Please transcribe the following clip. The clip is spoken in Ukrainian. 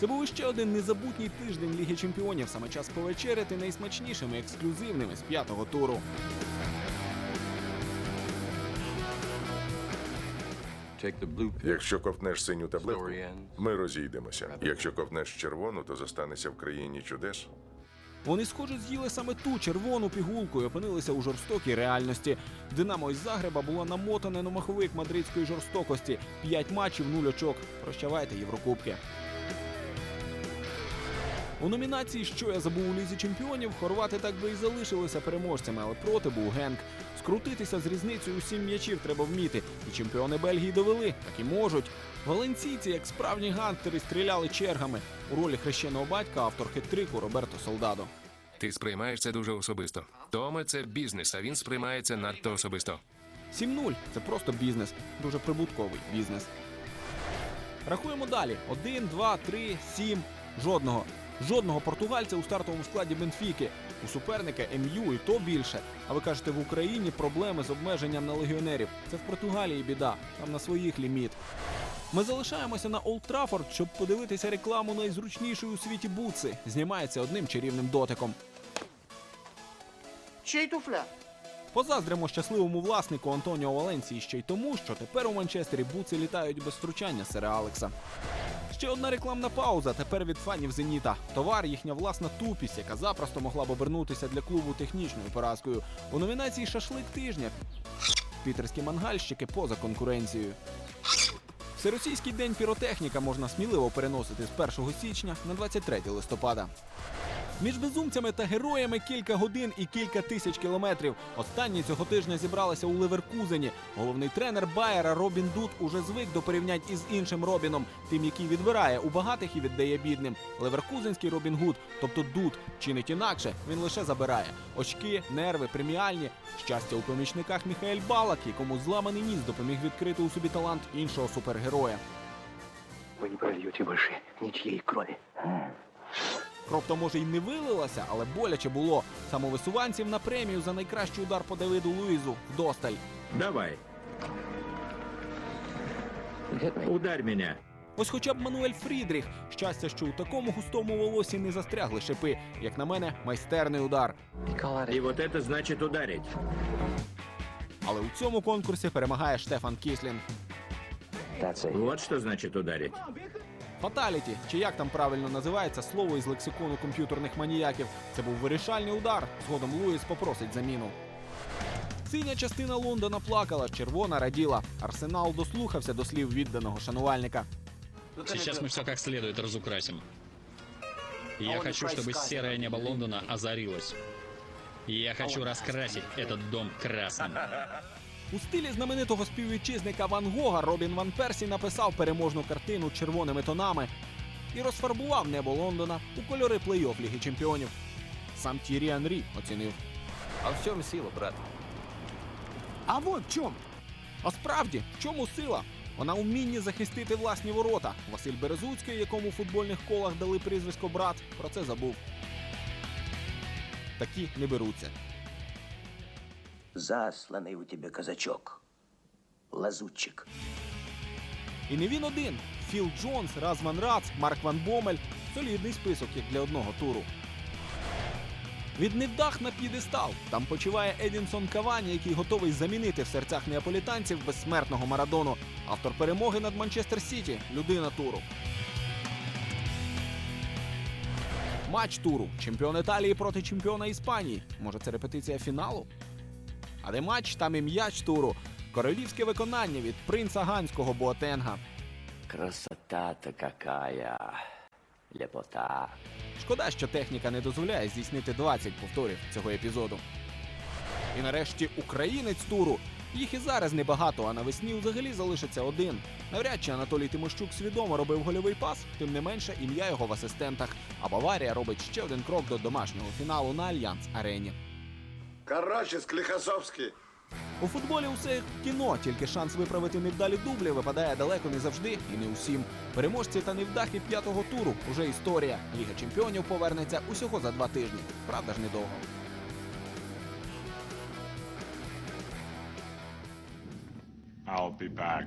Це був іще один незабутній тиждень Ліги Чемпіонів. Саме час повечеряти найсмачнішими ексклюзивними з п'ятого туру. Якщо ковтнеш синю таблетку, ми розійдемося. Якщо ковтнеш червону, то зостанешся в країні чудес. Вони, схоже, з'їли саме ту червону пігулку і опинилися у жорстокій реальності. Динамо із Загреба було намотане на маховик мадридської жорстокості. П'ять матчів, нуль очок. Прощавайте, Єврокубки. У номінації Що я забув у лізі чемпіонів, хорвати так би і залишилися переможцями, але проти був Генк. Скрутитися з різницею у сім м'ячів треба вміти. І чемпіони Бельгії довели, так і можуть. Валенційці, як справжні гантери, стріляли чергами. У ролі хрещеного батька автор хет-трику Роберто Солдадо. Ти сприймаєш це дуже особисто. Томе це бізнес, а він сприймається надто особисто. 7-0 це просто бізнес, дуже прибутковий бізнес. Рахуємо далі: 1, 2, 3, 7. Жодного. Жодного португальця у стартовому складі Бенфіки. У суперника МЮ і то більше. А ви кажете, в Україні проблеми з обмеженням на легіонерів. Це в Португалії біда, там на своїх ліміт. Ми залишаємося на Олд Траффорд, щоб подивитися рекламу найзручнішої у світі бутси. Знімається одним чарівним дотиком. Чей туфля? Позаздримо щасливому власнику Антоніо Валенції ще й тому, що тепер у Манчестері буци літають без втручання сера Алекса. Ще одна рекламна пауза тепер від фанів Зеніта. Товар їхня власна тупість, яка запросто могла б обернутися для клубу технічною поразкою. У номінації Шашлик тижня. Пітерські мангальщики поза конкуренцією. Всеросійський день піротехніка можна сміливо переносити з 1 січня на 23 листопада. Між безумцями та героями кілька годин і кілька тисяч кілометрів. Останні цього тижня зібралися у Леверкузені. Головний тренер Байера Робін Дуд уже звик до порівнянь із іншим Робіном, тим, який відбирає у багатих і віддає бідним. Леверкузенський Робін Гуд, тобто Дуд, чинить інакше, він лише забирає очки, нерви, преміальні. Щастя у помічниках Міхаель Балак, якому зламаний ніс допоміг відкрити у собі талант іншого супергероя. Вы не прольете больше ничьей крови. Кров то може й не вилилася, але боляче було. Самовисуванців на премію за найкращий удар по Давиду Луїзу вдосталь. Давай, ударь меня. Ось хоча б Мануель Фрідріх. Щастя, що у такому густому волосі не застрягли шипи. Як на мене, майстерний удар. И вот это значит ударить. Але у цьому конкурсі перемагає Штефан Кіслін. Вот что значит ударить. Фаталіті, чи як там правильно називається слово із лексикону комп'ютерних маніяків. Це був вирішальний удар. Згодом Луїс попросить заміну. Синя частина Лондона плакала, червона раділа. Арсенал дослухався до слів відданого шанувальника. Сейчас мы все как следует разукрасим. И я хочу, чтобы серое небо Лондона озарилось. И я хочу раскрасить этот дом красным. У стилі знаменитого співвітчизника Ван Гога Робін Ван Персі написав переможну картину червоними тонами і розфарбував небо Лондона у кольори плей-офф Ліги Чемпіонів. Сам Тірі Анрі оцінив. А в чому сила, брат? А вот в чому? А справді, в чому сила? Вона у вмінні захистити власні ворота. Василь Березуцький, якому у футбольних колах дали прізвисько брат, про це забув. Такі не беруться. Засланный у тебя казачок. Лазутчик. І не він один. Філ Джонс, Разван Рац, Марк Ван Бомель солідний список як для одного туру. Від невдах на п'єдестал. Там почиває Едінсон Кавані, який готовий замінити в серцях неаполітанців безсмертного Марадону. Автор перемоги над Манчестер Сіті людина туру. Матч туру. Чемпіон Італії проти чемпіона Іспанії. Може, це репетиція фіналу? А де матч, там і м'яч туру. Королівське виконання від принца Ганського Боатенга. Красота-то какая! Лепота! Шкода, що техніка не дозволяє здійснити 20 повторів цього епізоду. І нарешті українець туру. Їх і зараз небагато, а навесні взагалі залишиться один. Навряд чи Анатолій Тимощук свідомо робив гольовий пас, тим не менше ім'я його в асистентах. А Баварія робить ще один крок до домашнього фіналу на Альянс Арені. Короче, Склихосовский. У футболі усе як в кіно, тільки шанс виправити невдалі дублі випадає далеко не завжди і не усім. Переможці та невдахи п'ятого туру уже історія. Ліга чемпіонів повернеться усього за два тижні. Правда ж недовго. I'll be back.